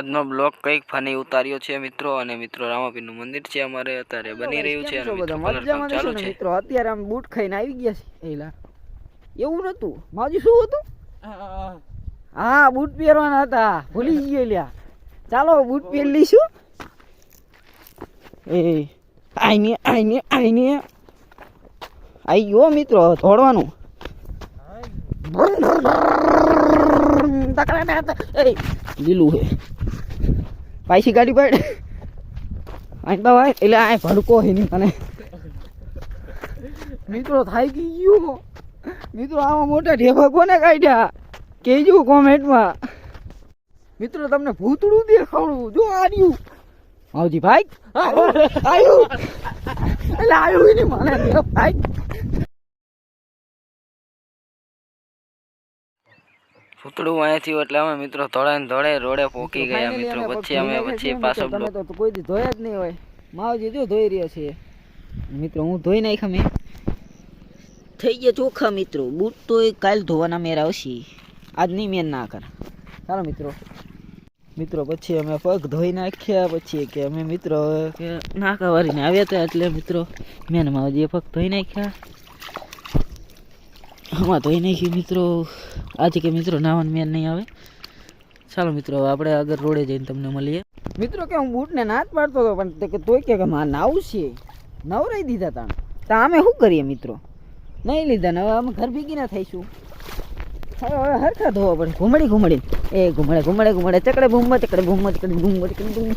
આજનો બ્લોગ કંઈક ફની ઉતાર્યો છે મિત્રો અને મિત્રો રામાપીરનું મંદિર છે અમારે અત્યારે બની રહ્યું છે અને મિત્રો બધા? કલર કામ મજામાં ચાલુ છે. મિત્રો અત્યારે આમ બૂટ ખાઈને આવી ગયા છે એલા. એવું નતું. માજી શું હતું? હા બૂટ પહેરવાના હતા. ભૂલી ગયો લ્યા ચાલો બૂટ પહેરી લઈશું. એ આઈને આઈને આઈને. આઈ ગયો મિત્રો દોડવાનું એ લીલું હે. પાછી ગાડી પાડ. આઈ ભાઈ એટલે આ ભડકો હે ની મને. મિત્રો થાય ગયું? મિત્રો આવા મોટા ઢેફા કોને કાઢ્યા? કહેજો કોમેન્ટમાં. મિત્રો તમને ભૂતળું દેખાડું. જો આર્યું. આવજી ભાઈ. આવ્યું. એટલે આવ્યું નહીં મને. ભાઈ. ભૂતળું અહીંયાથી એટલે અમે મિત્રો ધોળે ને ધોળે રોડે પોકી ગયા મિત્રો. પછી અમે પછી પાછો તમે તો કોઈ દી ધોયા જ નહીં હોય. માવજી જો ધોઈ રહ્યા છે. મિત્રો હું ધોઈ નાખ્યા મેં. થઈ ગયા ચોખ્ખા મિત્રો. બૂટ તો કાલ ધોવાના મેર આવશે આજ નહીં મેન ના કર. ચાલો મિત્રો. મિત્રો પછી અમે પગ ધોઈ નાખ્યા. પછી કે અમે મિત્રો કે નાકા વારીને આવ્યા હતા એટલે મિત્રો મેન માવજીએ પગ ધોઈ નાખ્યા. આમાં ધોઈ નાખ્યું મિત્રો, આજે કે મિત્રો નાવાનું મેન નહીં આવે. ચાલો મિત્રો આપણે આગળ રોડે જઈને તમને મળીએ. મિત્રો, કે હું બૂટને ના જ પાડતો હતો, પણ તોય કે મારે નાવું છે. નવરાઈ દીધા તા. તો અમે શું કરીએ મિત્રો? નહીં લીધા ને હવે અમે ઘર ભેગી ના થઈશું. હવે હવે હરખા ધોવા પડે. ઘૂમડી ઘૂમડી. એ ઘૂમડે ઘૂમડે ઘૂમડે. ચકડે ભૂમ ચકડે ભૂમ ચકડે ભૂમ ચકડે ભૂમ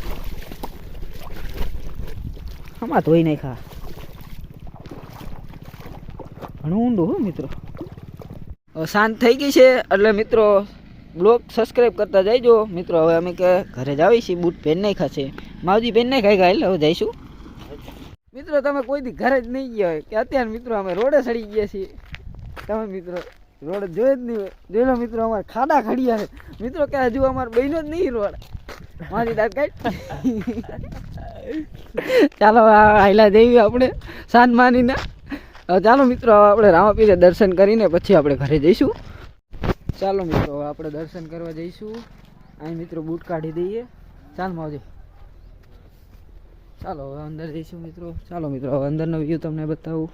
આમાં ધોઈ નાખા ઘણું ઊંડું હો, મિત્રો. શાંત થઈ ગઈ છે. એટલે મિત્રો, બ્લોગ સબસ્ક્રાઈબ કરતા જઈજો મિત્રો, હવે અમે કે ઘરે જ આવી છીએ બૂટ પહેરી નાખ્યા છે. માવજી પહેરી ગયા ગાય હવે જઈશું. મિત્રો, તમે કોઈ દી ઘરે જ નહીં ગયા હોય. કે અત્યારે મિત્રો અમે રોડે સડી ગયા છીએ. તમે મિત્રો, રોડ જોઈ જ નહીં જોઈ લો મિત્રો, અમારે ખાડા ખડ્યા છે. મિત્રો, કે હજુ અમારે બન્યો જ નહીં રોડ. મારી દાંત કાઢ. ચાલો હાઈલા દેવી આપણે. સાંજ માનીને. ચાલો મિત્રો આપણે રામાપીરે દર્શન કરીને, પછી આપણે ઘરે જઈશું. ચાલો મિત્રો આપણે દર્શન કરવા જઈશું. અહીં મિત્રો બૂટ કાઢી દઈએ. ચાલ, માવજી. ચાલો, હવે અંદર જઈશું મિત્રો. ચાલો મિત્રો, હવે અંદરનો વ્યૂ તમને બતાવું.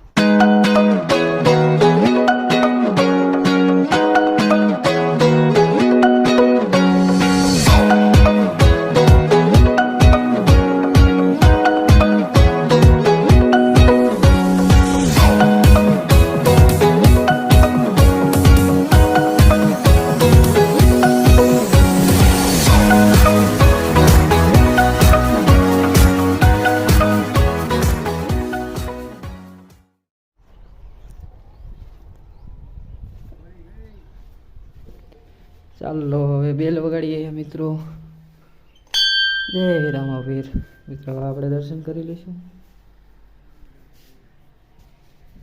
ચાલો, હવે બેલ વગાડીએ મિત્રો. જય રામાવીર મિત્રો આપણે દર્શન કરી લઈશું.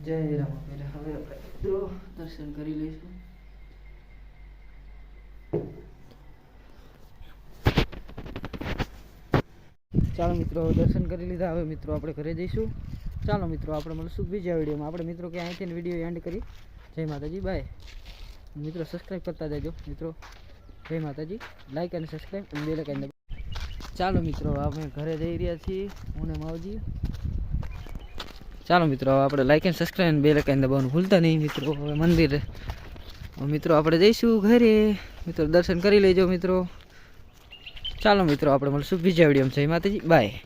જય રામાવીર હવે મિત્રો દર્શન કરી લઈશું. ચાલો મિત્રો દર્શન કરી લીધા. હવે મિત્રો, આપણે ઘરે જઈશું. ચાલો મિત્રો, આપણે મળશું બીજા વિડીયોમાં. આપણે મિત્રો કે અહીંથી વીડિયો એન્ડ કરી. જય માતાજી બાય મિત્રો સબસ્ક્રાઈબ કરતા જજો. મિત્રો, જય માતાજી. લાઈક અને સબસ્ક્રાઈબ અને બેલ આઇકન ચાલો મિત્રો આપણે ઘરે જઈ રહ્યા છીએ. હું ને માવજી. ચાલો મિત્રો આપણે લાઈક એન્ડ સબસ્ક્રાઈબ અને બેલ આઇકન દબાવવાનું ભૂલતા નહીં મિત્રો. હવે મંદિર. મિત્રો, આપણે જઈશું ઘરે. મિત્રો, દર્શન કરી લેજો મિત્રો. ચાલો મિત્રો, આપણે મળશું બીજા વિડીયોમાં. જય માતાજી. બાય